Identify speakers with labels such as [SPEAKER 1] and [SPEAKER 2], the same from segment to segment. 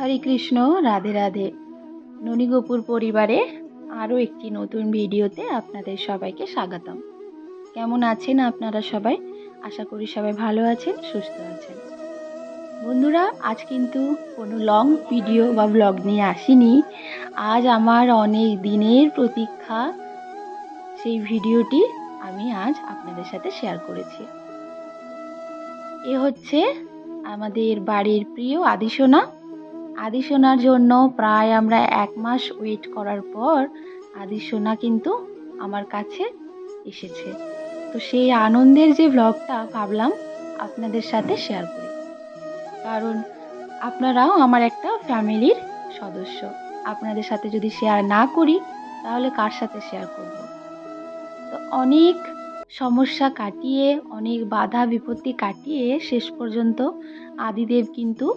[SPEAKER 1] হরে কৃষ্ণ, রাধে রাধে। ননীগোপুর পরিবারে আরও একটি নতুন ভিডিওতে আপনাদের সবাইকে স্বাগতম। কেমন আছেন আপনারা সবাই? আশা করি সবাই ভালো আছেন, সুস্থ আছেন। বন্ধুরা, আজ কিন্তু কোনো লং ভিডিও বা ব্লগ নিয়ে আসিনি। আজ আমার অনেক দিনের প্রতীক্ষা, সেই ভিডিওটি আমি আজ আপনাদের সাথে শেয়ার করেছি। এ হচ্ছে আমাদের বাড়ির প্রিয় আদিসোনা। আদিসোনার জন্য প্রায় আমরা এক মাস ওয়েট করার পর আদিসোনা কিন্তু আমার কাছে এসেছে। তো সেই আনন্দের যে ব্লগটা ভাবলাম আপনাদের সাথে শেয়ার করি। কারণ আপনারাও আমার একটা ফ্যামিলির সদস্য। আপনাদের সাথে যদি শেয়ার না করি, তাহলে কার সাথে শেয়ার করব? তো অনেক সমস্যা কাটিয়ে, অনেক বাধা বিপত্তি কাটিয়ে শেষ পর্যন্ত আদিদেব কিন্তু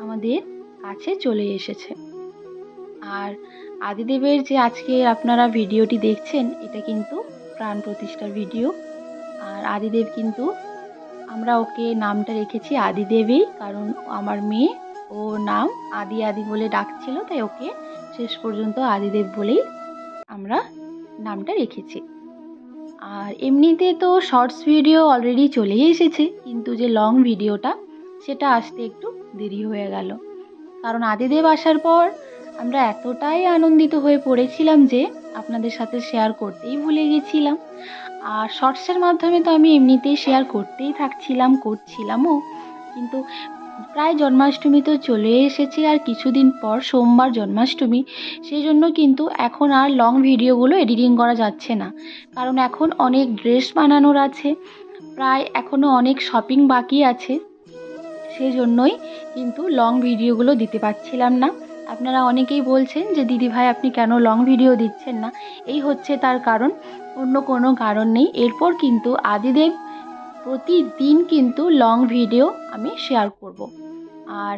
[SPEAKER 1] আমাদের কাছে চলে এসেছে। আর আদিদেবের যে আজকে আপনারা ভিডিওটি দেখছেন, এটা কিন্তু প্রাণ প্রতিষ্ঠার ভিডিও। আর আদিদেব কিন্তু আমরা ওকে নামটা রেখেছি আদিদেবই কারণ আমার মেয়ে। ও নাম আদি আদি বলে ডাকছিল, তাই ওকে শেষ পর্যন্ত আদিদেব বলেই আমরা নামটা রেখেছি। আর এমনিতে তো শর্টস ভিডিও অলরেডি চলেই এসেছে, কিন্তু যে লং ভিডিওটা, সেটা আসতে একটু দেরি হয়ে গেল। কারণ আদিদেব আসার পর আমরা এতটাই আনন্দিত হয়ে পড়েছিলাম যে আপনাদের সাথে শেয়ার করতেই ভুলে গেছিলাম। আর শর্টসের মাধ্যমে তো আমি এমনিতেই শেয়ার করতেই থাকছিলাম, করছিলামও। কিন্তু প্রায় জন্মাষ্টমী তো চলে এসেছে আর কিছুদিন পর সোমবার জন্মাষ্টমী, সেই জন্য কিন্তু এখন আর লং ভিডিওগুলো এডিটিং করা যাচ্ছে না। কারণ এখন অনেক ড্রেস বানানোর আছে, প্রায় এখনও অনেক শপিং বাকি আছে। সেই জন্যই কিন্তু লং ভিডিওগুলো দিতে পারছিলাম না। আপনারা অনেকেই বলছেন যে, দিদি ভাই, আপনি কেন লং ভিডিও দিচ্ছেন না? এই হচ্ছে তার কারণ। অন্য কোনো কারণ নেই। এরপর কিন্তু আদিদেব প্রতিদিন কিন্তু লং ভিডিও আমি শেয়ার করব। আর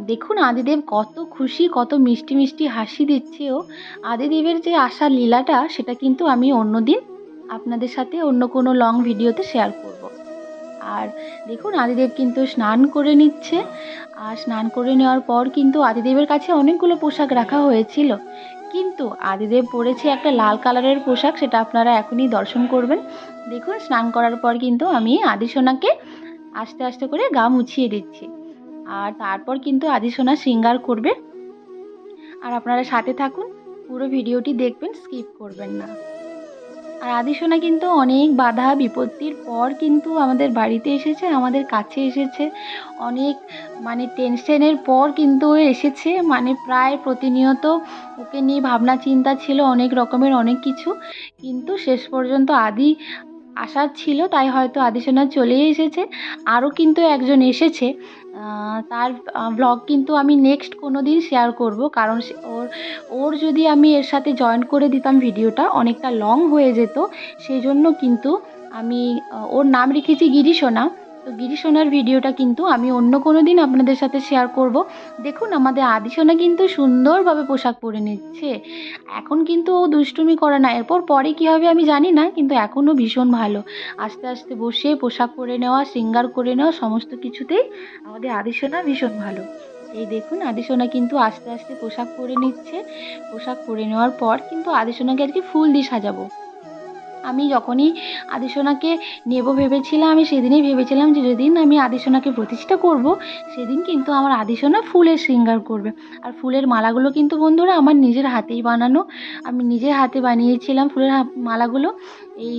[SPEAKER 1] দেখুন আদিদেব কত খুশি, কত মিষ্টি মিষ্টি হাসি দিচ্ছে ও। আদিদেবের যে আসার লীলাটা, সেটা কিন্তু আমি অন্য দিন আপনাদের সাথে অন্য কোনো লং ভিডিওতে শেয়ার করব। আর দেখুন, আদিদেব কিন্তু স্নান করে নিচ্ছে। আর স্নান করে নেওয়ার পর কিন্তু আদিদেবের কাছে অনেকগুলো পোশাক রাখা হয়েছিল। কিন্তু আদিদেব পরেছে একটা লাল কালারের পোশাক, সেটা আপনারা এখনই দর্শন করবেন। দেখুন, স্নান করার পর কিন্তু আমি আদিসোনাকে আস্তে আস্তে করে গা মুছিয়ে দিচ্ছি। আর তারপর কিন্তু আদিসোনা শৃঙ্গার করবে। আর আপনারা সাথে থাকুন, পুরো ভিডিওটি দেখবেন, স্কিপ করবেন না। আর আদিসোনা কিন্তু অনেক বাধা বিপত্তির পর কিন্তু আমাদের বাড়িতে এসেছে, আমাদের কাছে এসেছে। অনেক মানে টেনশনের পর কিন্তু এসেছে মানে প্রায় প্রতিনিয়ত ওকে নিয়ে ভাবনা চিন্তা ছিল অনেক রকমের অনেক কিছু। কিন্তু শেষ পর্যন্ত আদি আসার ছিল, তাই হয়তো আদেশনা চলেই এসেছে। আরও কিন্তু একজন এসেছে। তার ব্লগ কিন্তু আমি নেক্সট কোনো দিন শেয়ার করব, কারণ ওর ওর যদি আমি এর সাথে জয়েন করে দিতাম ভিডিওটা, অনেকটা লং হয়ে যেত। সেই জন্য কিন্তু আমি ওর নাম রেখেছি গিরিশোনা। তো গিরিশোনার ভিডিওটা কিন্তু আমি অন্য কোনো দিন আপনাদের সাথে শেয়ার করব। দেখুন, আমাদের আদিসোনা কিন্তু সুন্দরভাবে পোশাক পরে নিচ্ছে। এখন কিন্তু ও দুষ্টুমি করে না। এরপর পরে কী হবে আমি জানি না, কিন্তু এখনও ভীষণ ভালো। আস্তে আস্তে বসে পোশাক পরে নেওয়া শৃঙ্গার করে নেওয়া, সমস্ত কিছুতেই আমাদের আদিসোনা ভীষণ ভালো। এই দেখুন আদিসোনা কিন্তু আস্তে আস্তে পোশাক পরে নিচ্ছে। পোশাক পরে নেওয়ার পর কিন্তু আদিসোনাকে আজকে ফুল দিয়ে সাজাবো। আমি যখনই আদিসোনাকে নেব ভেবেছিলাম, আমি সেদিনই ভেবেছিলাম যে যেদিন আমি আদিসোনাকে প্রতিষ্ঠা করব, সেদিন কিন্তু আমার আদিসোনা ফুলের শৃঙ্গার করবে। আর ফুলের মালাগুলো কিন্তু বন্ধুরা আমার নিজের হাতেই বানানো। আমি নিজের হাতে বানিয়েছিলাম ফুলের মালাগুলো। এই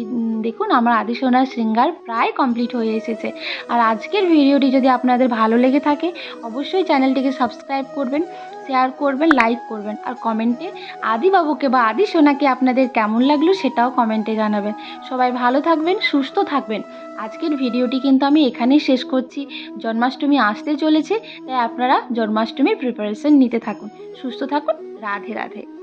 [SPEAKER 1] দেখুন আমার আদিসোনার শৃঙ্গার প্রায় কমপ্লিট হয়ে এসেছে। আর আজকের ভিডিওটি যদি আপনাদের ভালো লেগে থাকে, অবশ্যই চ্যানেলটিকে সাবস্ক্রাইব করবেন। শেয়ার করবেন লাইক করবেন। আর কমেন্টে আদিবাবুকে বা আদি সোনাকে আপনাদের কেমন লাগল সেটাও কমেন্টে জানাবেন। সবাই ভালো থাকবেন, সুস্থ থাকবেন। আজকের ভিডিওটি কিন্তু আমি এখানেই শেষ করছি। জন্মাষ্টমী আসতে চলেছে, তাই আপনারা জন্মাষ্টমীর প্রিপারেশন নিতে থাকুন। সুস্থ থাকুন, রাধে রাধে।